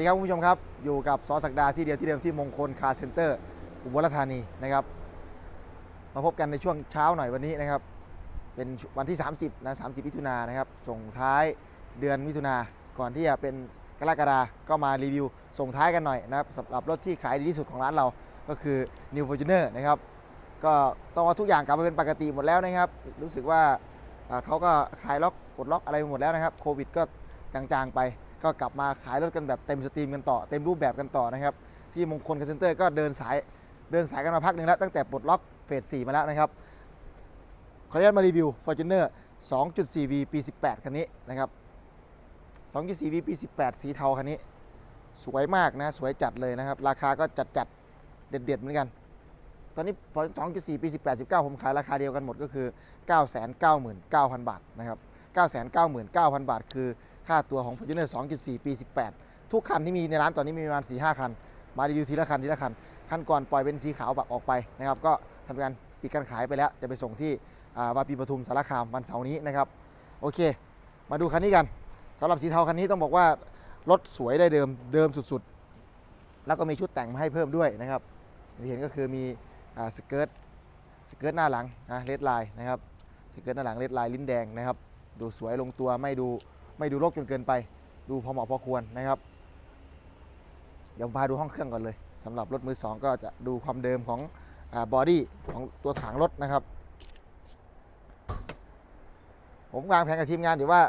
ดีครับคุณผู้ชมครับ อยู่กับซอสักดาที่เดียวที่เดิมที่มงคลคาร์เซ็นเตอร์อุบลราชธานีนะครับ มาพบกันในช่วงเช้าหน่อยวันนี้นะครับ เป็นวันที่ 30นะ30 มิถุนายนนะครับ ส่งท้ายเดือนมิถุนาก่อนที่จะเป็นกรกฎาก็มารีวิวส่งท้ายกันหน่อยนะครับสำหรับรถที่ขายดีที่สุดของร้านเราก็คือ New Fortuner นะครับ ก็ต้องเอาทุกอย่างกลับมาเป็นปกติหมดแล้วนะครับ รู้สึกว่าเขาก็ขายล็อกปลดล็อกอะไรไปหมดแล้วนะครับโควิดก็จางๆไป ก็กลับมาขายรถกันแบบเต็มสตรีมกันต่อเต็มรูปแบบกันต่อนะครับ ที่มงคลคาเซนเตอร์ก็เดินสายเดินสายกันมาพักหนึ่งแล้ว ตั้งแต่ปลดล็อกเฟส4มาแล้วนะครับขออนุญาตมารีวิว Fortuner 2.4V ปี 18 คันนี้นะครับ 2.4V ปี 18 สีเทาคันนี้ สวยมากนะ สวยจัดเลยนะครับ ราคาก็จัดจัดๆเด็ดๆเหมือนกัน ตอนนี้ 2.4 ปี 18 19 ผมขายราคาเดียวกันหมดก็คือ 999,000บาทนะครับ 999,000บาท คือค่าตัวของ Fortuner 2.4 ปี 18 ทุกคันที่มีในร้านตอนนี้มีประมาณ 4-5 คัน มารีวิวทีละคันทีละคัน คันก่อนปล่อยเป็นสีขาวบักออกไปนะครับ ก็ทำการปิดการขายไปแล้ว จะไปส่งที่วาปีปทุมสารคามวันเสาร์นี้นะครับ โอเค มาดูคันนี้กันสำหรับสีเทาคันนี้ต้องบอกว่ารถสวยได้เดิมเดิมสุดๆ แล้วก็มีชุดแต่งมาให้เพิ่มด้วยนะครับที่เห็นก็คือมีอสเกิร์ตสเกิร์ตหน้าหลังนะเลดไลน์นะครับสเกิร์ตหน้าหลังเลดไลน์ลิ้นแดงนะครับ ดูสวยลงตัวไม่ดู ไม่ดูโรกจนเกินไป ดูพอเหมาะพอควรนะครับ เดี๋ยวพาดูห้องเครื่องก่อนเลยสำหรับรถมือสองก็จะดูความเดิมของบอดี้ของตัวถังรถนะครับ ผมวางแผนกับทีมงานอยู่ว่า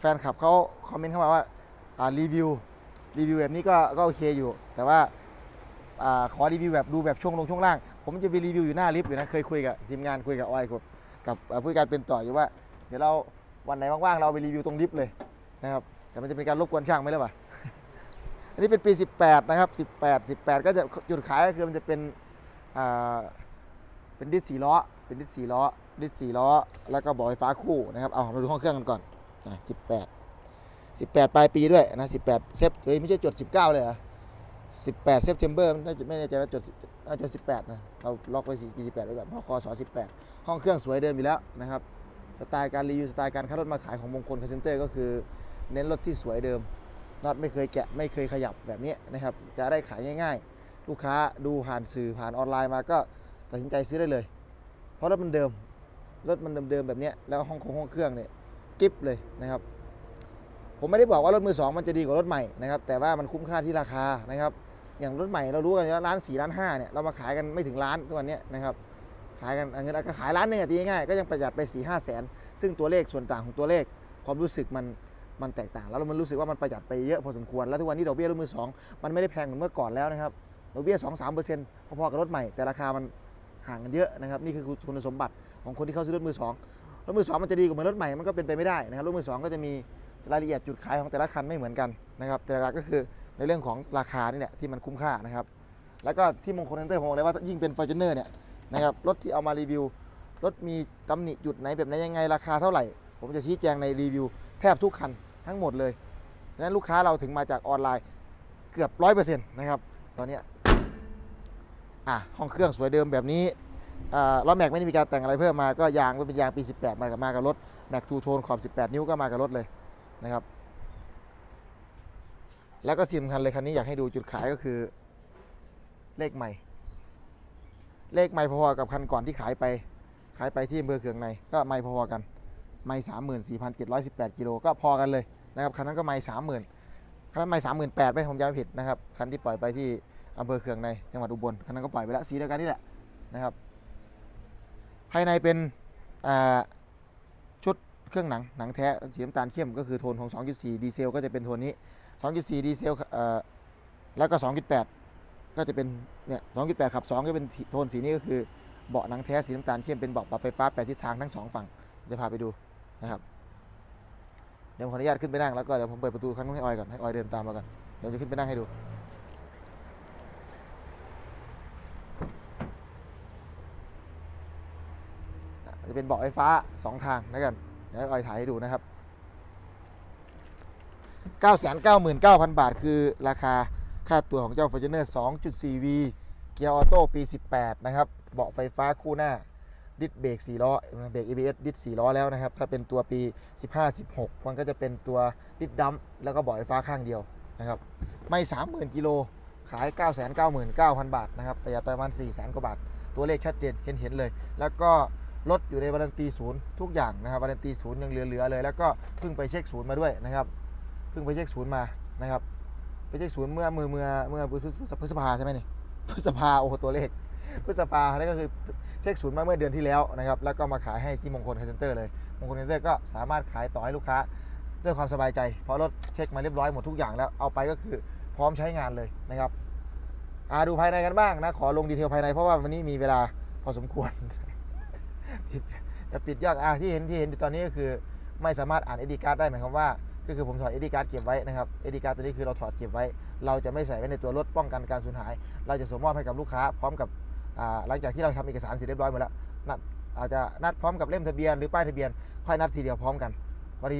แฟนคลับเขาคอมเมนต์เข้ามาว่ารีวิวรีวิวแบบนี้ก็ก็โอเคอยู่ แต่ว่าอขอรีวิวแบบดูแบบช่วงลงช่วงล่าง ผมจะไปรีวิวอยู่หน้าลิฟต์อยู่นะเคยคุยกับทีมงานคุยกับออยกับกับผู้การเป็นต่ออยู่ว่า เดี๋ยวเรา วันไหนว่างๆเราไปรีวิวตรงลิฟต์เลยนะครับแต่มันจะเป็นการรบกวนช่างไหมล่ะวะอันนี้เป็นปี 18 นะครับ 18 18 ก็จะจุดขายก็คือมันจะเป็นอ่าเป็นดิสสี่ล้อ เป็นดิสสี่ล้อ ดิสสี่ล้อ แล้วก็บาะไฟฟ้าคู่นะครับ เอามาดูห้องเครื่องกันก่อนอะ18 18 ปลายปีด้วยนะ 18 เซฟเฮ้ยไม่ใช่จด 19 เลยเหรอ18 เซฟเทมเบอร์น่าจะไม่แน่ใจว่าจด10น่าจะ18 นะ เราล็อกไว้ปี 18 ไว้ก่อนเพราะคอส18 ห้องเครื่องสวยเดิมอยู่แล้วนะครับ สไตล์การรีวิวสไตล์การคัดรถมาขายของมงคลคาเซนเตอร์ก็คือเน้นรถที่สวยเดิมน็อตไม่เคยแกะไม่เคยขยับแบบนี้นะครับ จะได้ขายง่าย ๆ ลูกค้าดูผ่านสื่อผ่านออนไลน์มาก็ตัดสินใจซื้อได้เลย เพราะรถมันเดิมรถมันเดิมๆแบบนี้แล้วห้องของห้องเครื่องเนี่ยกิฟเลยนะครับ ผมไม่ได้บอกว่ารถมือสองมันจะดีกว่ารถใหม่นะครับ แต่ว่ามันคุ้มค่าที่ราคานะครับ อย่างรถใหม่เรารู้กันแล้วร้านสี่ร้านห้าเนี่ยเรามาขายกันไม่ถึงล้านทุกวันนี้นะครับ ขายกันอันนี้ก็ขายร้านหนึงอะตีง่ายก็ยังประหยัดไป4ี่ห้าแสนซึ่งตัวเลขส่วนต่างของตัวเลขความรู้สึกมันมันแตกต่าง แล้วมันรู้สึกว่ามันประหยัดไปเยอะพอสมควรแล้วทุกวันนี้ดอกเบี้ยรถมือสองมันไม่ได้แพงเหมือนเมื่อก่อนแล้วนะครับดอกเบี้ยสองสามเปอร์เซ็นต์พอๆกับรถใหม่แต่ราคามันห่างกันเยอะนะครับนี่คือคุณสมบัติของคนที่เข้าซื้อรถมือสองรถมือสองมันจะดีกว่าเหมือนรถใหม่มันก็เป็นไปไม่ได้นะครับรถมือสองก็จะมีรายละเอียดจุดขายของแต่ละคันไม่เหมือนกันนะครับแต่หลักก็คือในเรื่องของราคานี่แหละที่มันคุ้มค่านะครับแล้วก็ที่มงคลเซ็นเตอร์ผมบอกเลยว่ายิ่งเป็น f o r t u n e r เนี่ย นะครับรถที่เอามารีวิวรถมีตำหนิจุดไหนแบบไหนยังไงราคาเท่าไหร่ ผมจะชี้แจงในรีวิวแทบทุกคันทั้งหมดเลยฉะนั้นลูกค้าเราถึงมาจากออนไลน์เกือบร้อยเปอร์เซ็นต์นะครับตอนนี้อะห้องเครื่องสวยเดิมแบบนี้ล้อแม็กไม่ได้มีการแต่งอะไรเพิ่มมาก็ยางเป็นยางปี 18 มากับมากับรถแม็กทูโทนขอบ 18 นิ้วก็มากับรถเลยนะครับ แล้วก็สิ่งสำคัญเลยคันนี้อยากให้ดูจุดขายก็คือเลขใหม่ เลขใหม่พอๆกับคันก่อนที่ขายไป ขายไปที่อำเภอเขืองในก็ไม่พอๆกัน ไม่สามหมื่นสี่พันเจ็ดร้อยสิบแปดกิโลก็พอกันเลยนะครับคันนั้นก็ไม่สามหมื่นคันนั้นไม่สามหมื่นแปดไม่ผมจำไม่ผิดนะครับคันที่ปล่อยไปที่อำเภอเขืองในจังหวัดอุบลคันนั้นก็ปล่อยไปแล้วสีเดียวกันนี่แหละนะครับ ภายในเป็นชุดเครื่องหนังหนังแท้สีน้ำตาลเข้มก็คือโทนของ 2.4 ดีเซลก็จะเป็นโทนนี้ 2.4 ดีเซลเอ่อแล้วก็ 2.8 ก็จะเป็นเนี่ย2.8ขับ2ก็เป็นโทนสีนี้ก็คือเบาะหนังแท้สีน้ำตาลเข้มเป็นเบาะปรับไฟฟ้าแปดทิศทางทั้งสองฝั่งจะพาไปดูนะครับเดี๋ยวผมขออนุญาตขึ้นไปนั่งแล้วก็เดี๋ยวผมเปิดประตูครั้งนู้นให้ออยก่อนให้ออยเดินตามมาก่อนเดี๋ยวจะขึ้นไปนั่งให้ดูจะเป็นเบาะไฟฟ้าสองทางแล้วกันเดี๋ยวให้ออยถ่ายให้ดูนะครับ 999,000 บาทคือราคา ค่าตัวของเจ้า Fortuner 2.4V เกียร์ออโต้ปี 18 นะครับ เบาะไฟฟ้าคู่หน้า ดิสเบรก4ล้อ เบรก ABS ดิส4ล้อแล้วนะครับ ถ้าเป็นตัวปี 15 16 มันก็จะเป็นตัวดิสดัมแล้วก็เบาะไฟฟ้าข้างเดียวนะครับ ไม่ 30,000 กิโล ขาย9 9 9 9 0 0 0 บาทนะครับ ประหยัดไปประมาณ 4 0 0 0 0 0 กว่าบาท ตัวเลขชัดเจน เห็นเห็นเลย แล้วก็รถอยู่ในวารันตีศูนย์ทุกอย่างนะครับวารันตีศูนย์ยังเหลือๆเลย แล้วก็เพิ่งไปเช็คศูนย์มาด้วยนะครับ เพิ่งไปเช็คศูนย์มานะครับ ไปเช็คศูนย์เมื่อมือเมื่อเมื่อพฤษภาใช่ไหมนี่พฤษภาโอ้ตัวเลขพฤษภานั่นก็คือเช็คศูนย์มาเมื่อเดือนที่แล้วนะครับแล้วก็มาขายให้ที่มงคลคาเซ็นเตอร์เลยมงคลคาเซ็นเตอร์ก็สามารถขายต่อให้ลูกค้าด้วยความสบายใจ เพราะรถเช็คมาเรียบร้อยหมดทุกอย่างแล้วเอาไปก็คือพร้อมใช้งานเลยนะครับอ่าดูภายในกันบ้างนะขอลงดีเทลภายในเพราะว่าวันนี้มีเวลาพอสมควรจะปิดยอดอ่าที่เห็นที่เห็นตอนนี้ก็คือไม่สามารถอ่านเอดีการ์ดได้หมายความว่า ก็คือผมถอดเอดีการ์ดเก็บไว้นะครับเอดีการ์ดตัวนี้คือเราถอดเก็บไว้ เราจะไม่ใส่ไว้ในตัวรถป้องกันการสูญหาย เราจะส่งมอบให้กับลูกค้า พร้อมกับหลังจากที่เราทำเอกสารเสร็จเรียบร้อยหมดแล้วนัดอาจจะนัดพร้อมกับเล่มทะเบียนหรือป้ายทะเบียนค่อยนัดทีเดียวพร้อมกันบางที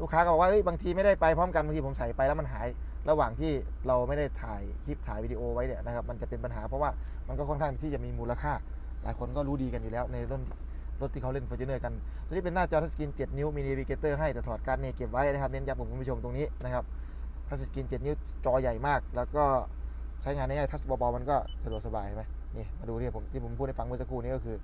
ลูกค้าก็บอกว่าบางทีไม่ได้ไปพร้อมกันบางทีผมใส่ไปแล้วมันหาย ระหว่างที่เราไม่ได้ถ่ายคลิปถ่ายวิดีโอไว้เนี่ยนะครับมันจะเป็นปัญหาเพราะว่ามันก็ค่อนข้างที่จะมีมูลค่า หลายคนก็รู้ดีกันอยู่แล้วในรุ่น รถที่เขาเล่น f o r t u n e r กันตัวนี้เป็นหน้าจอทัชสกรีน 7 นิ้ว มีน a วิเกเตอร์ให้แต่ถอดการ์ดเนี่ยเก็บไว้นะครับ เน้นย้ำกับคุณผู้ชมตรงนี้นะครับทัชสกรีน 7 นิ้วจอใหญ่มาก แล้วก็ใช้งานง่ายๆทัชเบาๆมันก็สะดวกสบายเห็นไหมนี่มาดูที่ผมที่ผมพูดให้ฟังเมื่อสักครู่นี้ก็คือ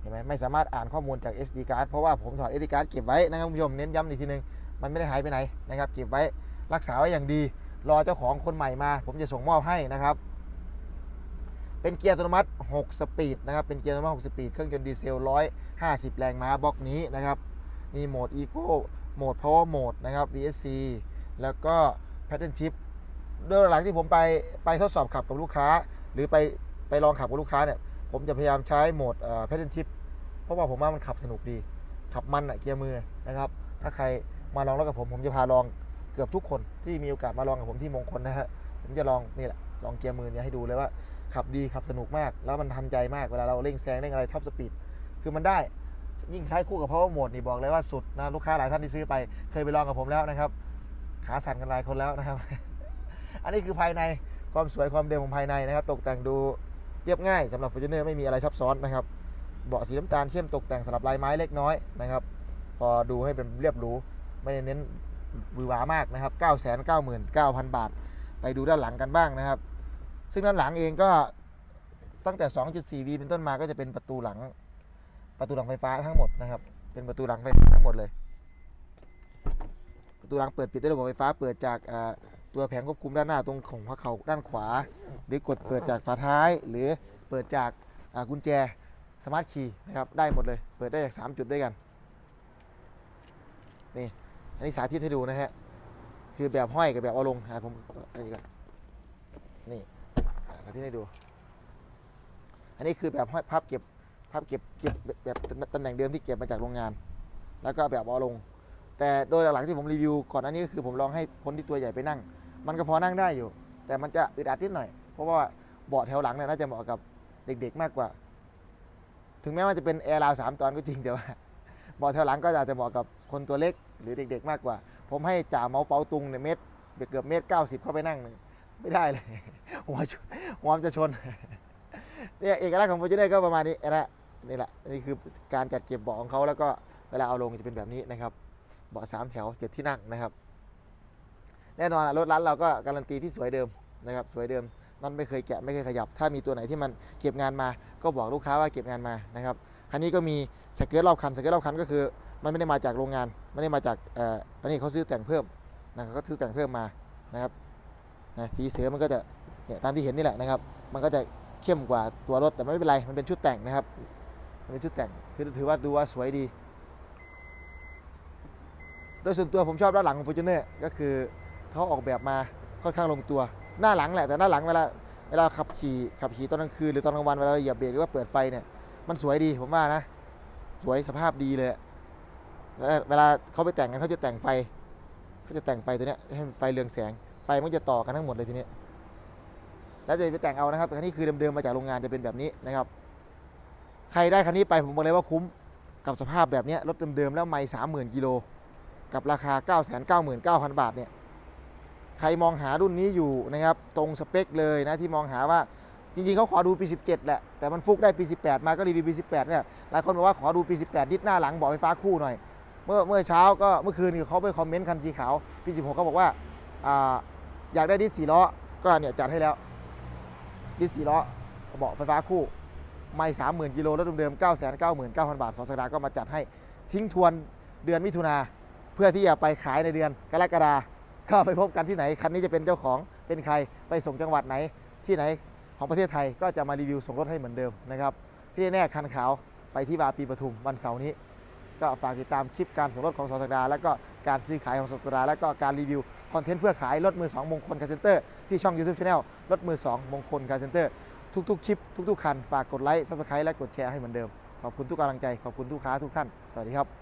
เห็นไหมไม่สามารถอ่านข้อมูลจาก SD card เพราะว่าผมถอด SD card เก็บไว้นะครับคุณผู้ชมเน้นย้ำอีกทีนึงมันไม่ได้หายไปไหนนะครับเก็บไว้รักษาไว้อย่างดี รอเจ้าของคนใหม่มา ผมจะส่งมอบให้นะครับ เป็นเกียร์อัตโนมัติ 6 สปีดนะครับ เป็นเกียร์อัตโนมัติ 6 สปีด เครื่องยนต์ดีเซล 150 แรงม้าบล็อกนี้นะครับ มีโหมด Eco โหมด Power Mode นะครับ VSC แล้วก็ Pattern Shift โดยหลังที่ผมไปไปทดสอบขับกับลูกค้า หรือไปไปลองขับกับลูกค้าเนี่ย ผมจะพยายามใช้โหมด Pattern Shift เพราะว่าผมว่ามันขับสนุกดี ขับมันอะเกียร์มือนะครับ ถ้าใครมาลองรถกับผม ผมจะพาลองเกือบทุกคนที่มีโอกาสมาลองกับผมที่มงคลนะฮะ ผมจะลองนี่แหละ ลองเกียร์มือเนี่ยให้ดูเลยว่า ขับดีขับสนุกมาก แล้วมันทันใจมากเวลาเราเร่งแซงเร่งอะไรท็อปสปีดคือมันได้ยิ่งใช้คู่กับ power mode นี่บอกเลยว่าสุดนะลูกค้าหลายท่านที่ซื้อไป เคยไปลองกับผมแล้วนะครับ ขาสั่นกันหลายคนแล้วนะครับ อันนี้คือภายในความสวยความเดิมของภายในนะครับ ตกแต่งดูเรียบง่ายสำหรับ Fortuner ไม่มีอะไรซับซ้อนนะครับเบาะสีน้ำตาลเข้มตกแต่งสลับลายไม้เล็กน้อยนะครับ พอดูให้เป็นเรียบหรูไม่ได้เน้นหวือหวามากนะครับ9 9 9 9 0 0 0 บาท ไปดูด้านหลังกันบ้างนะครับ ซึ่งด้านหลังเองก็ตั้งแต่ 2.4V เป็นต้นมาก็จะเป็นประตูหลัง ประตูหลังไฟฟ้าทั้งหมดนะครับ เป็นประตูหลังไฟฟ้าทั้งหมดเลย ประตูหลังเปิดปิดด้วยระบบไฟฟ้าเปิดจากตัวแผงควบคุมด้านหน้าตรงของพักเข่าด้านขวา หรือกดเปิดจากฝาท้าย หรือเปิดจากกุญแจสมาร์ทคีย์นะครับได้หมดเลย เปิดได้จาก3จุดด้วยกันนี่อันนี้สาธิตให้ดูนะฮะคือแบบห้อยกับแบบเอาลงอะผมอันนี้ก่อนนี่ สาธิตให้ดู อันนี้คือแบบห้อยพับเก็บพับเก็บเก็บแบบตำแหน่งเดิมที่เก็บมาจากโรงงาน แล้วก็แบบเอาลง แต่โดยหลักๆที่ผมรีวิวก่อนอันนี้ก็คือผมลองให้คนที่ตัวใหญ่ไปนั่ง มันก็พอนั่งได้อยู่ แต่มันจะอึดอัดนิดหน่อย เพราะว่าเบาะแถวหลังเนี่ยน่าจะเหมาะกับเด็กๆมากกว่า ถึงแม้ว่าจะเป็นแอร์ราวสามตอนก็จริงแต่ว่าเบาะแถวหลังก็อาจจะเหมาะกับคนตัวเล็กหรือเด็กๆ มากกว่า ผมให้จ่าเมาเปาตุงเนี่ยเมตรเกือบเมตรเก้าสิบเข้าไปนั่งเนี่ย ไม่ได้เลยหัวชหัวมันจะชนเนี่ยเอกลักษณ์ของ f o r t u n e r ก็ประมาณนี้นะนี่แหละนี่คือการจัดเก็บเบาะของเขาแล้วก็เวลาเอาลงจะเป็นแบบนี้นะครับเบาะสามแถวเจ็ดที่นั่งนะครับ แน่นอนรถร้านเราก็การันตีที่สวยเดิมนะครับ สวยเดิมนั่นไม่เคยแกะไม่เคยขยับ ถ้ามีตัวไหนที่มันเก็บงานมา ก็บอกลูกค้าว่าเก็บงานมานะครับคันนี้ก็มีสเกิร์ตรอบคันสเกิร์ตรอบคันก็คือมันไม่ได้มาจากโรงงาน ไม่ได้มาจากอ่ออันนี้เขาซื้อแต่งเพิ่มนะครับเขาซื้อแต่งเพิ่มมานะครับ นะสีเสือมันก็จะเนี่ยตามที่เห็นนี่แหละนะครับ มันก็จะเข้มกว่าตัวรถแต่ไม่เป็นไร มันเป็นชุดแต่งนะครับ มันเป็นชุดแต่ง คือถือว่าดูว่าสวยดี โดยส่วนตัวผมชอบด้านหลังของ Fortuner ก็คือเขาออกแบบมาค่อนข้างลงตัว หน้าหลังแหละ แต่หน้าหลังเวลาเวลาขับขี่ขับขี่ตอนกลางคืนหรือตอนกลางวันเวลาเหยียบเบรกหรือว่าเปิดไฟเนี่ย มันสวยดีผมว่านะ สวยสภาพดีเลย เวลาเขาไปแต่งกันเขาจะแต่งไฟเขาจะแต่งไฟตัวเนี้ยให้มันไฟเรืองแสง ไฟมันจะต่อกันทั้งหมดเลยทีนี้ แล้วจะไปแต่งเอานะครับแต่คันนี้คือเดิมๆมาจากโรงงานจะเป็นแบบนี้นะครับ ใครได้คันนี้ไปผมบอกเลยว่าคุ้มกับสภาพแบบนี้รถเดิมๆแล้วไม่สามหมื่นกิโลกับราคา 9 9 9 9 0 0 0บาทเนี่ย ใครมองหารุ่นนี้อยู่นะครับ ตรงสเปคเลยนะที่มองหาว่าจริงๆเขาขอดูปี 17 แหละ แต่มันฟุกได้ปี 18 มาก็รีวิวปี 18 เนี่ย หลายคนบอกว่าขอดูปี 18ดิดหน้าหลังเบอกไฟฟ้าคู่หน่อย เมื่อเมื่อเช้าก็เมื่อคืนเขาไปคอมเมนต์คันสีขาวปี 16เขาบอกว่า อยากได้ดิสสี่ล้อก็เนี่ยจัดให้แล้ว ดิสสี่ล้อเบาะไฟฟ้าคู่ ไม่สามหมื่นกิโลรถเดิมเก้าแสนเก้าหมื่นเก้าพันบาทสองสัปดาห์ก็มาจัดให้ทิ้งทวนเดือนมิถุนาเพื่อที่จะไปขายในเดือนกรกฎาก็ไปพบกันที่ไหนคันนี้จะเป็นเจ้าของเป็นใครไปส่งจังหวัดไหนที่ไหนของประเทศไทยก็จะมารีวิวส่งรถให้เหมือนเดิมนะครับที่แน่คันขาวไปที่บาปีปทุมวันเสาร์นี้ ก็ฝากติดตามคลิปการส่งรถของสองสัปดาห์แล้วก็การซื้อขายของสองสัปดาห์แล้วก็การรีวิวคอนเทนต์เพื่อขายรถมือสองมงคลคาร์เซนเตอร์ที่ช่อง YouTube Channel รถมือสองมงคลคาร์เซนเตอร์ทุกๆ คลิป ทุกๆ คัน ฝากกดไลค์ซับสไครต์และกดแชร์ให้เหมือนเดิม ขอบคุณทุกกำลังใจ ขอบคุณทุกค้าทุกท่าน สวัสดีครับ